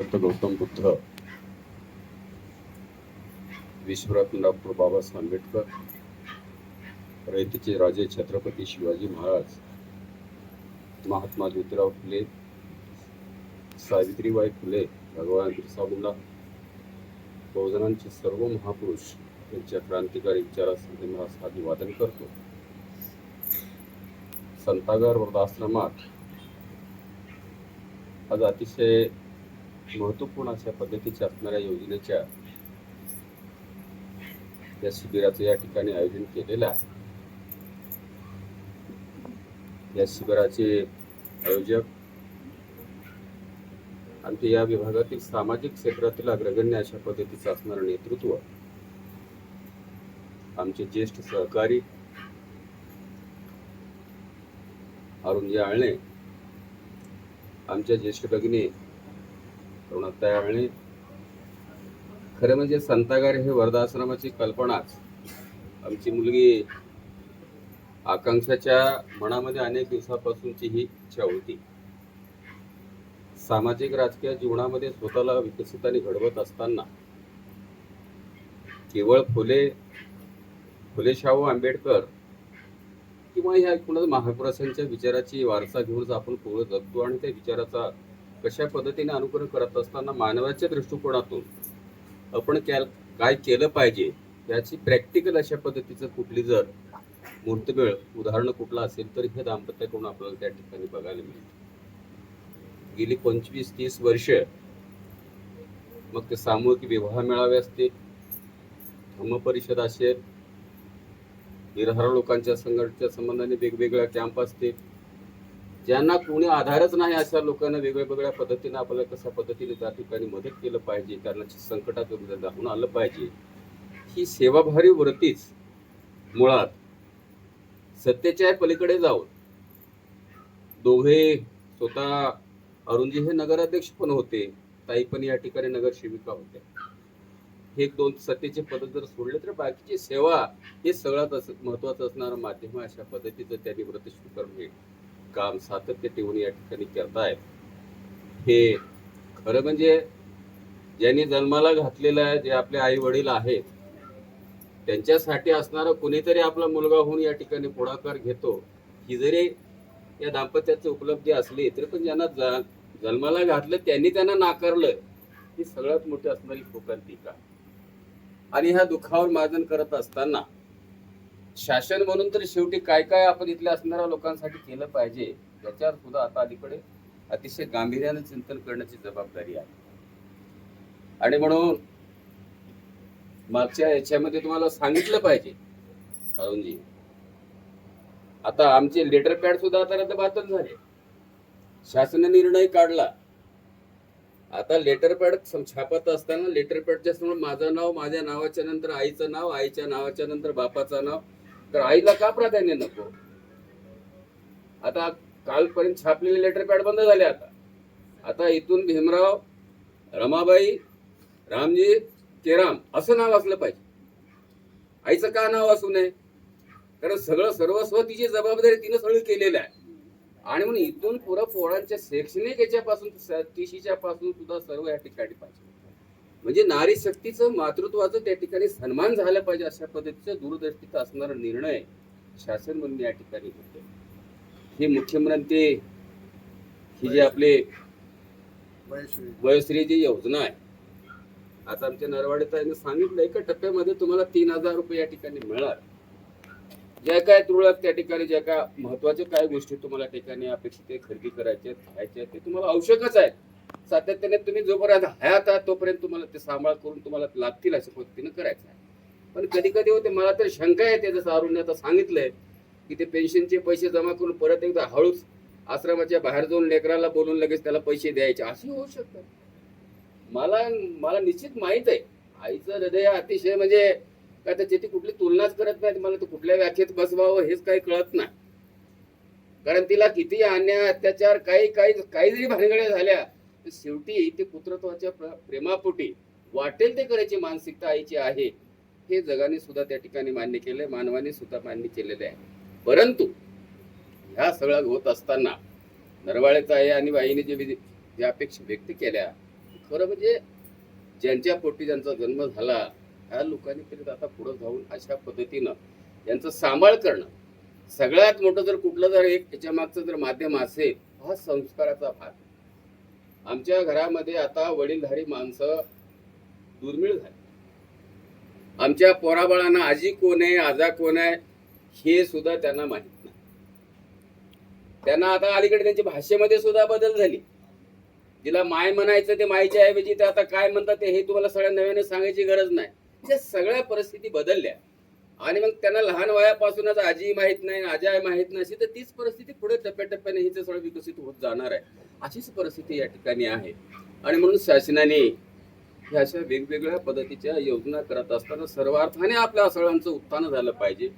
संत गौतम बुद्ध विश्वरत्न डॉक्टर बाबासाहेब आंबेडकर रयतेचे राजे छत्रपती शिवाजी महाराज महात्मा ज्योतिराव फुले सावित्रीबाई फुले भगवान बिरसा मुंडा बहुजनांचे सर्व महापुरुष यांच्या क्रांतिकारी विचारासाठी मला अभिवादन करतो. संतागार वृद्धाश्रमात आज अतिशय महत्त्वपूर्ण अशा पद्धतीच्या असणाऱ्या योजनेच्या या शिबिराचं या ठिकाणी आयोजन केलेलं आहे. या शिबिराचे आयोजक आमच्या या विभागातील सामाजिक क्षेत्रातील अग्रगण्य अशा पद्धतीचं असणारं नेतृत्व आमचे ज्येष्ठ सहकारी अरुण आळणे आमच्या ज्येष्ठ भगिनी रुणाताई त्यावेळी खरं म्हणजे संतागार हे वर्धाश्रमाची कल्पनाच. आमची मुलगी आकांक्षाच्या मनामध्ये अनेक दिवसापासूनची ही इच्छा होती. सामाजिक राजकीय जीवनामध्ये स्वतःला विकसित आणि घडवत असताना केवळ फुले फुले शाहू आंबेडकर किंवा ह्या एकूणच महापुरुषांच्या विचाराची वारसा घेऊनच आपण पुढे जगतो आणि त्या विचाराचा कशा पद्धतीने अनुकरण करत असताना मानवाच्या दृष्टिकोनातून आपण क्या काय केलं पाहिजे याची प्रॅक्टिकल अशा पद्धतीचं कुठली जर मूर्तमेळ उदाहरण कुठलं असेल तर हे दाम्पत्याकडून आपल्याला त्या ठिकाणी बघायला मिळते गेली पंचवीस तीस वर्ष मग ते सामूहिक विवाह मेळावे असतील धर्मपरिषद असेल निरहार लोकांच्या संघटनेच्या संबंधाने वेगवेगळ्या कॅम्प असतील ज्यांना कोणी आधारच नाही अशा लोकांना वेगवेगळ्या पद्धतीने आपल्याला कशा पद्धतीने त्या ठिकाणी मदत केलं पाहिजे त्यांना संकटात दाखवून आलं पाहिजे ही सेवाभारी वृत्तीच मुळात सत्तेच्या पलीकडे जाऊन दोघे स्वतः अरुणजी हे नगराध्यक्ष पण होते ताई पण या ठिकाणी नगरसेविका होत्या हे दोन सत्तेचे पद जर सोडले तर बाकीची सेवा हे सगळ्यात असं महत्वाचं असणारं माध्यम आहे. अशा पद्धतीचं त्यांनी व्रत स्वीकारून हे काम सातत्य ठेवून या ठिकाणी करतायत. हे खरं म्हणजे ज्यांनी जन्माला घातलेलं आहे जे आपले आई वडील आहेत त्यांच्यासाठी असणारा कोणीतरी आपला मुलगा होऊन या ठिकाणी पुढाकार घेतो. ही जरी या दाम्पत्याची उपलब्धी असली तरी पण ज्यांना जन्माला घातलं त्यांनी त्यांना नाकारलं ही सगळ्यात मोठी असणारी शोकांतिका आणि ह्या दुखावर मार्जन करत असताना शासन म्हणून तर शेवटी काय काय आपण इथल्या असणाऱ्या लोकांसाठी केलं पाहिजे याच्यावर सुद्धा आता अलीकडे अतिशय गांभीर्याने चिंतन करण्याची जबाबदारी आहे. आणि म्हणून मागच्या याच्यामध्ये तुम्हाला सांगितलं पाहिजे अरुणजी. आता आमचे लेटर पॅड सुद्धा आता रद्दबातल झाले. शासनाने निर्णय काढला. आता लेटर पॅड छापत असताना लेटर पॅडच्या समोर माझं नाव माझ्या नावाच्या नंतर आईचं नाव आईच्या नावाच्या नंतर बापाचं नाव तर आईला का प्राधान्य नको? आता कालपर्यंत छापलेले लेटर पॅड बंद झाले आता. आता इथून भीमराव रमाबाई रामजी केराम असं नाव असलं पाहिजे. आईचं का नाव असू नये? कारण सगळं सर्वस्व तिची जबाबदारी तिनं सगळी केलेलं आहे. आणि म्हणून इथून पुढं पोळांच्या शैक्षणिक याच्यापासून तिशीच्या पासून सुद्धा सर्व या ठिकाणी पाहिजे. म्हणजे नारी शक्तीचं मातृत्वाचं त्या ठिकाणी सन्मान झाला पाहिजे अशा पद्धतीचा दूरदृष्टीचा असणारा निर्णय शासन म्हणून या ठिकाणी होते. हे मुख्यमंत्री ही जे आपले वयश्री जी योजना आहे आता आमच्या नरवाडे ताईने सांगितलं एका टप्प्यामध्ये तुम्हाला तीन हजार रुपये या ठिकाणी मिळणार. ज्या काय तुरळक त्या ठिकाणी ज्या काय महत्त्वाच्या काय गोष्टी तुम्हाला त्या ठिकाणी अपेक्षित खरेदी करायच्या खायच्या ते तुम्हाला आवश्यकच आहे सातत्याने तुम्ही जोपर्यंत हयात आहात तोपर्यंत तुम्हाला ते सांभाळ करून तुम्हाला लागतील अशा पद्धतीने करायचं आहे. पण कधी कधी होते मला तर शंका येते जसं अरुणने आता सांगितलंय की ते पेन्शनचे पैसे जमा करून परत एकदा हळूच आश्रमाच्या बाहेर जाऊन लेकराला बोलून लगेच त्याला पैसे द्यायचे असे होऊ शकतात. मला मला निश्चित माहीत आहे. आईचं हृदय अतिशय म्हणजे काय त्याची ती कुठली तुलनाच करत नाही मला तर कुठल्या व्याख्येत बसवावं हेच काही कळत नाही. कारण तिला किती अन्याय अत्याचार काही काही काही जरी भानगड्या झाल्या शेवटी ते पुत्रत्वाच्या प्रेमापोटी वाटेल ते करायची मानसिकता आईची आहे हे जगाने सुद्धा त्या ठिकाणी मान्य केलंय मानवाने सुद्धा मान्य केलेलं आहे. परंतु ह्या सगळ्या होत असताना नरवाळेचा आहे आणि बाईने जे ज्या अपेक्षा व्यक्त केल्या खरं म्हणजे ज्यांच्या पोटी ज्यांचा जन्म झाला ह्या लोकांनी तरी आता पुढे जाऊन अशा पद्धतीनं यांचं सांभाळ करणं सगळ्यात मोठं जर कुठलं जर एक त्याच्या मागचं जर माध्यम असेल हा संस्काराचा भाग. आमच्या घरामध्ये आता वडीलधारी माणसं दुर्मिळ झाली. आमच्या पोराबाळांना आजी कोण आहे आजा कोण आहे हे सुद्धा त्यांना माहीत नाही. त्यांना आता अलीकडे त्यांच्या भाषेमध्ये सुद्धा बदल झाली. जिला माय म्हणायचं ते मायच्या ऐवजी ते आता काय म्हणतात ते हे तुम्हाला सगळ्या नव्याने सांगायची गरज नाही. त्या सगळ्या परिस्थिती बदलल्या. आणि मग त्यांना लहान वयापासूनच आजी माहीत नाही आजा माहीत नाही अशी तर तीच परिस्थिती पुढे टप्प्याटप्प्याने हिचं सगळं विकसित होत जाणार आहे. अशीच परिस्थिती या ठिकाणी आहे. आणि म्हणून शासनाने ह्या अशा वेगवेगळ्या पद्धतीच्या योजना करत असताना सर्वार्थाने आपल्या सगळ्यांचं उत्थान झालं पाहिजे.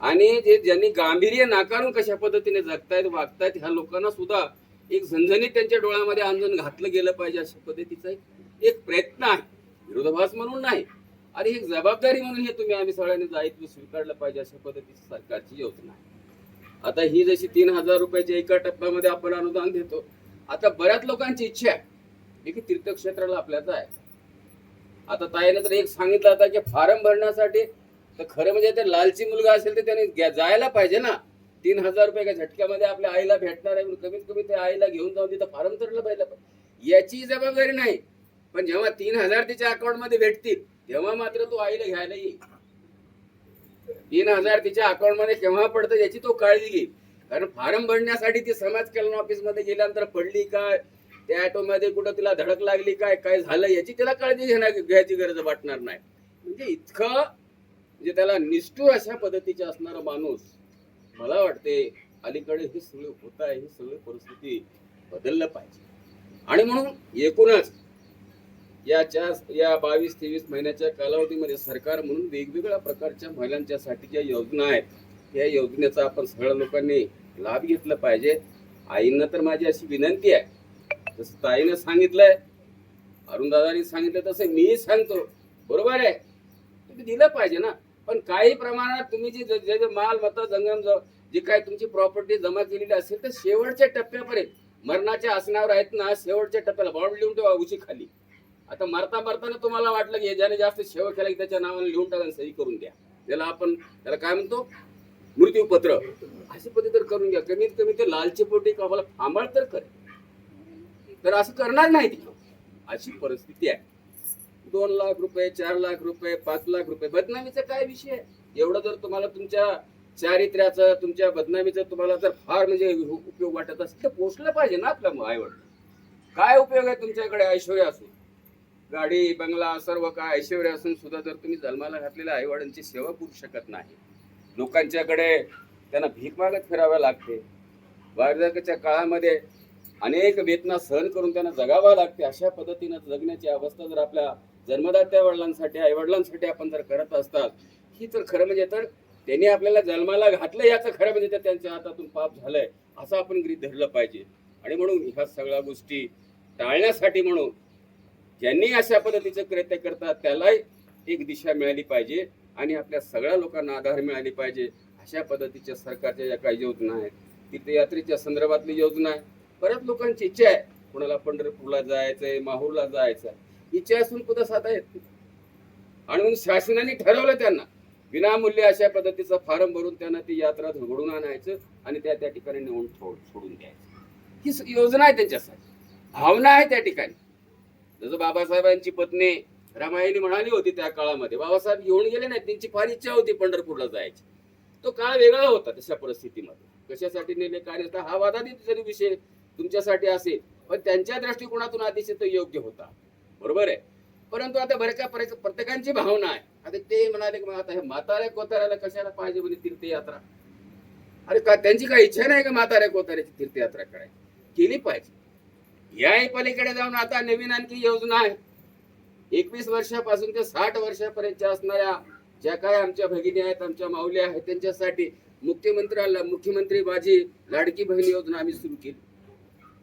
आणि जे ज्यांनी गांभीर्य नाकारून कशा पद्धतीने जगतायत वागतायत ह्या लोकांना सुद्धा एक झणझणीत त्यांच्या डोळ्यामध्ये आंदोलन घातलं गेलं पाहिजे अशा पद्धतीचा एक प्रयत्न आहे. विरोधाभास म्हणून नाही. आणि एक जबाबदारी म्हणून हे तुम्ही आम्ही सगळ्यांनी दायित्व स्वीकारलं पाहिजे अशा पद्धतीची सरकारची योजना आहे. आता ही जशी तीन हजार रुपयाच्या एका टप्प्यामध्ये आपण अनुदान देतो आता बऱ्याच लोकांची इच्छा आहे. की तीर्थक्षेत्राला आपल्या जायचं आता ताईने तर एक सांगितलं आता की फारम भरण्यासाठी तर खरं म्हणजे ते लालची मुलगा असेल तर त्याने जायला पाहिजे ना. तीन हजार रुपये का झटक्यामध्ये आपल्या आईला भेटणार आहे म्हणून कमीत कमी त्या आईला घेऊन जाऊन तिथं फॉर्म भरलं पाहिजे. याची जबाबदारी नाही. पण जेव्हा तीन हजार तिच्या अकाउंटमध्ये भेटतील तेव्हा मात्र तो आईला घ्यायला येईल. तीन हजार तिच्या अकाउंटमध्ये केव्हा पडतं याची तो काळजी घेईल. कारण फॉर्म भरण्यासाठी ती समाज कल्याण ऑफिसमध्ये गेल्यानंतर पडली काय? त्या ऑटो मध्ये कुठं तिला धडक लागली काय? काय झालं? याची तिला काळजी घेण्या घ्यायची गरज वाटणार नाही. म्हणजे इतकं म्हणजे त्याला निष्ठूर अशा पद्धतीचे असणारा माणूस मला वाटते अलीकडे हे सगळं होत आहे ही सगळी परिस्थिती बदललं पाहिजे. आणि म्हणून एकूणच याच्या या बावीस तेवीस महिन्याच्या कालावधीमध्ये सरकार म्हणून वेगवेगळ्या प्रकारच्या महिलांच्यासाठी ज्या योजना आहेत. या योजनेचा आपण सगळ्या लोकांनी लाभ घेतला पाहिजे. आईंना तर माझी अशी विनंती आहे. जसं ताईनं सांगितलंय अरुणदादांनी सांगितलं तसं मी सांगतो. बरोबर आहे? तुम्ही दिलं पाहिजे ना. पण काही प्रमाणात तुम्ही जी जे जे माल जंगम जी काय तुमची प्रॉपर्टी जमा केलेली असेल तर शेवटच्या टप्प्यापर्यंत मरणाच्या आसनावर आहेत ना शेवटच्या टप्प्याला बॉन्ड लिहून ठेवा उशी खाली आता मरता मरताना तुम्हाला वाटलं की ज्याने जास्त सेवा केला की त्याच्या नावाने लिहून टाका सही करून द्या त्याला आपण त्याला काय म्हणतो? मृत्यूपत्र. अशी पद्धती तर करून घ्या. कमीत कमी ते लालची पोटी आम्हाला फांबाळ तर करे तर असं करणार नाही ती अशी परिस्थिती आहे. दोन लाख रुपये चार लाख रुपये पाच लाख रुपये. बदनामीचा काय विषय आहे? एवढं जर तुम्हाला तुमच्या चारित्र्याचं तुमच्या बदनामीचं तुम्हाला जर फार म्हणजे उपयोग वाटत असेल तर पोचलं पाहिजे ना आपल्या आईवड काय उपयोग आहे तुमच्याकडे ऐश्वर्य असून? गाडी बंगला सर्व काय ऐश्वर्य असून सुद्धा जर तुम्ही जन्माला घातलेल्या आईवडिलांची सेवा करू शकत नाही. लोकांच्याकडे त्यांना भीक मागत फिराव्या लागते. वार्धक्याच्या काळामध्ये अनेक वेदना सहन करून त्यांना जगावं लागते. अशा पद्धतीनं जगण्याची अवस्था जर आपल्या जन्मदात्या वडिलांसाठी आईवडिलांसाठी आपण जर करत असतात ही तर खरं म्हणजे तर त्यांनी आपल्याला जन्माला घातलं याचं खरं म्हणजे तर त्यांच्या हातातून पाप झालंय असं आपण गृहित धरलं पाहिजे. आणि म्हणून ह्या सगळ्या गोष्टी टाळण्यासाठी म्हणून ज्यांनी अशा पद्धतीचं कृत्य करतात त्यालाही एक दिशा मिळाली पाहिजे आणि आपल्या सगळ्या लोकांना आधार मिळाली पाहिजे. अशा पद्धतीच्या सरकारच्या ज्या काही योजना आहेत तीर्थयात्रेच्या संदर्भातली योजना आहे. बऱ्याच लोकांची इच्छा आहे कोणाला पंढरपूरला जायचंय माहूरला जायचंय. इच्छा असून कुठं साधा येत नाही. आणि म्हणून शासनाने ठरवलं त्यांना. विनामूल्य अशा पद्धतीचं फॉर्म भरून त्यांना ती यात्रा घडून आणायचं आणि त्या त्या ठिकाणी नेऊन सोडून द्यायचं. ही योजना आहे त्यांच्यासाठी. भावना आहे त्या ठिकाणी. जसं बाबासाहेबांची पत्नी रमाईनी म्हणाली होती त्या काळामध्ये बाबासाहेब येऊन गेले नाही त्यांची फार इच्छा होती पंढरपूरला जायची. तो काळ वेगळा होता तशा परिस्थितीमध्ये. कशासाठी नेले काय हा वादातीत जरी विषय तुमच्यासाठी असेल पण त्यांच्या दृष्टिकोनातून अतिशय तो योग्य होता. बरोबर आहे? परंतु आता बऱ्याच प्रत्येकांची भावना आहे. आता ते म्हणाले की आता हे म्हाताऱ्या कोताऱ्याला कशाला पाहिजे म्हणजे तीर्थयात्रा? अरे का त्यांची काही इच्छा नाही का म्हाताऱ्या कोताऱ्याची तीर्थयात्रा करायची? केली पाहिजे. याही पलीकडे जाऊन आता नवीन आणखी योजना आहे. एकवीस वर्षापासून ते साठ वर्षापर्यंतच्या असणाऱ्या ज्या काय आमच्या भगिनी आहेत आमच्या माऊली आहेत त्यांच्यासाठी मुख्यमंत्र्याला मुख्यमंत्री माझी लाडकी बहीण योजना आम्ही सुरू केली.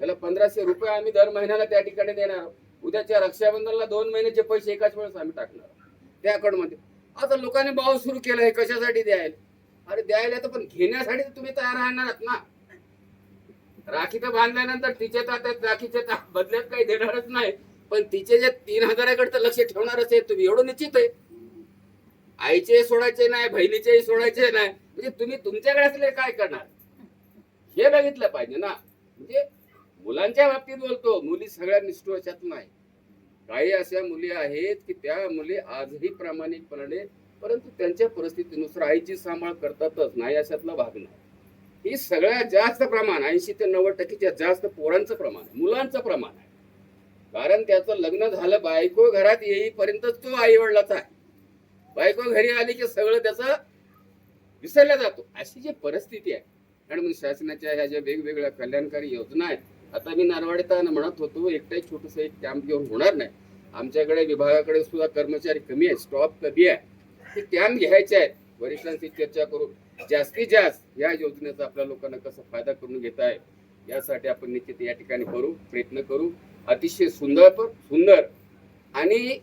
त्याला पंधराशे रुपये आम्ही दर महिन्याला त्या ठिकाणी देणार आहोत. उद्याच्या रक्षाबंधनला दोन महिन्याचे पैसे एकाच वेळेस आम्ही टाकणार त्या अकाउंटमध्ये आता लोकांनी भाव सुरू केला हे कशासाठी द्यायला? अरे द्यायला तर पण घेण्यासाठी तुम्ही तयार राहणार आहात ना. राखी तर बांधल्यानंतर तिच्या तात्यात राखीच्या ता- बदल्यात काही देणारच नाही. पण तिचे जे तीन हजाराकडे तर लक्ष ठेवणारच आहे तुम्ही एवढं निश्चित आहे? आईचे सोडायचे नाही बहिणीचेही सोडायचे नाही. म्हणजे तुम्ही तुमच्याकडे असले काय करणार? हे बघितलं पाहिजे ना. म्हणजे मुलांच्या बाबतीत बोलतो मुली सगळ्या निष्ठोषात नाही. काही अशा मुली आहेत की त्या मुली आजही प्रामाणिकपणाने परंतु त्यांच्या परिस्थितीनुसार आईची सांभाळ करतातच नाही अशातला भाग नाही. ही सगळ्यात जास्त प्रमाण ऐंशी ते नव्वद टक्केच्या जास्त पोरांचं प्रमाण आहे मुलांचं प्रमाण आहे. कारण त्याचं लग्न झालं बायको घरात येईपर्यंत तो आई वडिलाचा आहे. बायको घरी आली की सगळं त्याचं विसरला जातो. अशी जी परिस्थिती आहे आणि मग शासनाच्या ह्या ज्या वेगवेगळ्या कल्याणकारी योजना आहेत आता मी नारवाडीताना म्हणत होतो एकटाही छोटस एक कॅम्प घेऊन होणार नाही. आमच्याकडे विभागाकडे सुद्धा कर्मचारी कमी आहे स्टॉप कमी आहे. ते कॅम्प घ्यायचे आहेत वरिष्ठांशी चर्चा करून. जास्तीत जास्त या योजनेचा आपल्या लोकांना कसा फायदा करून घेता आहे यासाठी आपण निश्चित या ठिकाणी करू प्रयत्न करू. अतिशय सुंदर सुंदर. आणि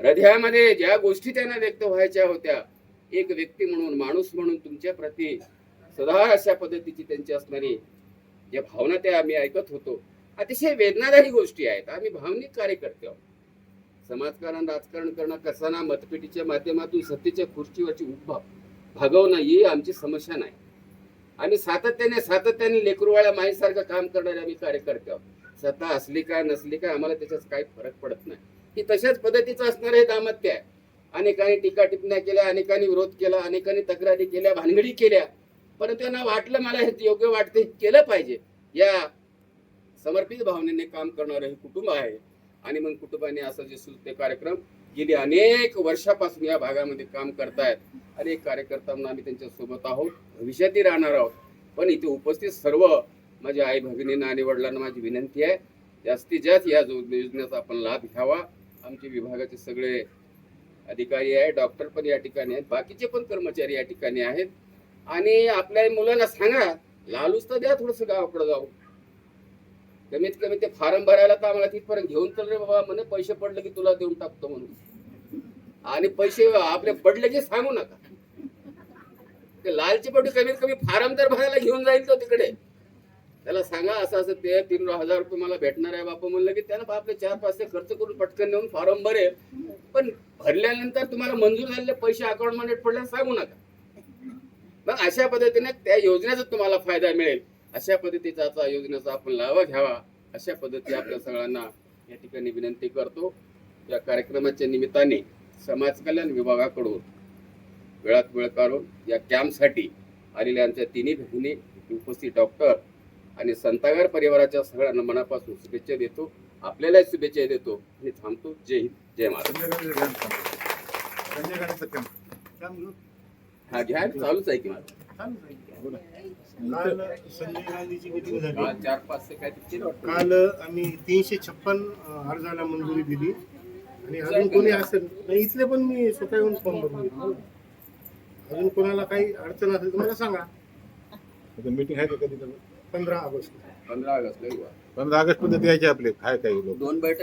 हृदयामध्ये ज्या गोष्टी त्यांना व्यक्त व्हायच्या होत्या एक व्यक्ती म्हणून माणूस म्हणून तुमच्या प्रती सदा अशा पद्धतीची त्यांची असणारी ज्या भावना त्या आम्ही ऐकत होतो अतिशय वेदनादायी गोष्टी आहेत. आम्ही भावनिक कार्यकर्ते आहोत. समाजकारण राजकारण करणं कसाना मतपेटीच्या माध्यमातून सत्तेच्या खुर्चीवरची उभा भागवणं ही आमची समस्या नाही. आम्ही सातत्याने सातत्याने लेकरूवाळ्या माईसारखं काम करणारे आम्ही कार्यकर्ते आहोत. सत्ता असली काय नसली काय आम्हाला त्याच्यात काही फरक पडत नाही. ही तशाच पद्धतीचं असणार हे दाम्पत्य. आहे अनेकांनी टीका टिप्पण्या केल्या अनेकांनी विरोध केला अनेकांनी तक्रारी केल्या भानगडी केल्या. परंतु त्यांना वाटलं मला हे योग्य वाटते केलं पाहिजे. या समर्पित भावनेने काम करणारं हे कुटुंब आहे. आणि मग कुटुंबाने असं जे सुद्धा कार्यक्रम गेली अनेक वर्षापासून या भागामध्ये काम करतायत अनेक कार्यकर्ता म्हणून आम्ही त्यांच्यासोबत आहोत भविष्यातही राहणार आहोत. पण इथे उपस्थित सर्व माझ्या आई भगिनींना आणि वडिलांना माझी विनंती आहे जास्तीत जास्त या योजनेचा आपण लाभ घ्यावा. आमचे विभागाचे सगळे अधिकारी आहे डॉक्टर पण या ठिकाणी आहेत बाकीचे पण कर्मचारी या ठिकाणी आहेत. आणि आपल्या मुलांना सांगा लालूच तर द्या थोडंसं गावाकडे जाऊ कमीत कमी ते फॉर्म भरायला तर आम्हाला तिथपर्यंत घेऊन चल रे बाबा म्हणे पैसे पडले की तुला देऊन टाकतो म्हणून. आणि पैसे आपले पडले की सांगू नका. ते लालची पट्टी कमीत कमी फॉर्म तर भरायला घेऊन जाईल तो तिकडे. त्याला सांगा असं असं ते तीन हजार रुपये मला भेटणार आहे बापा म्हणलं की त्यानं आपले चार पाचशे खर्च करून पटकन नेऊन फॉर्म भरेल. पण भरल्यानंतर तुम्हाला मंजूर झालेले पैसे अकाउंटमध्ये पडल्यास सांगू नका. मग अशा पद्धतीने त्या योजनेचा तुम्हाला फायदा मिळेल. अशा पद्धतीचा आता योजनेचा आपण लावा घ्यावा अशा पद्धती आपल्या सगळ्यांना या ठिकाणी विनंती करतो या कार्यक्रमाच्या निमित्ताने समाज कल्याण विभागाकडून वेळात वेळ काढून या कॅम्पसाठी आलेल्या आमच्या तिन्ही भगिनी उपस्थित डॉक्टर आणि संतागार परिवाराच्या सगळ्यांना मनापासून शुभेच्छा देतो आपल्यालाही शुभेच्छा देतो आणि थांबतो जय हिंद जय महाराज हा घ्या चालूच आहे की माझं काल संजय गांधीची मिटिंग झाली? चार. काल आम्ही तीनशे छप्पन अर्जाला मंजुरी दिली. आणि अजून कोणी असेल? नाही इथले पण मी स्वतः येऊन फॉर्म भरून अजून कोणाला काही अडचण असेल तर मला सांगा. मीटिंग आहे का कधी? पंधरा ऑगस्ट. पंधरा ऑगस्ट पंधरा ऑगस्ट पर्यंत यायचे आपले काय काही लोक. दोन बैठक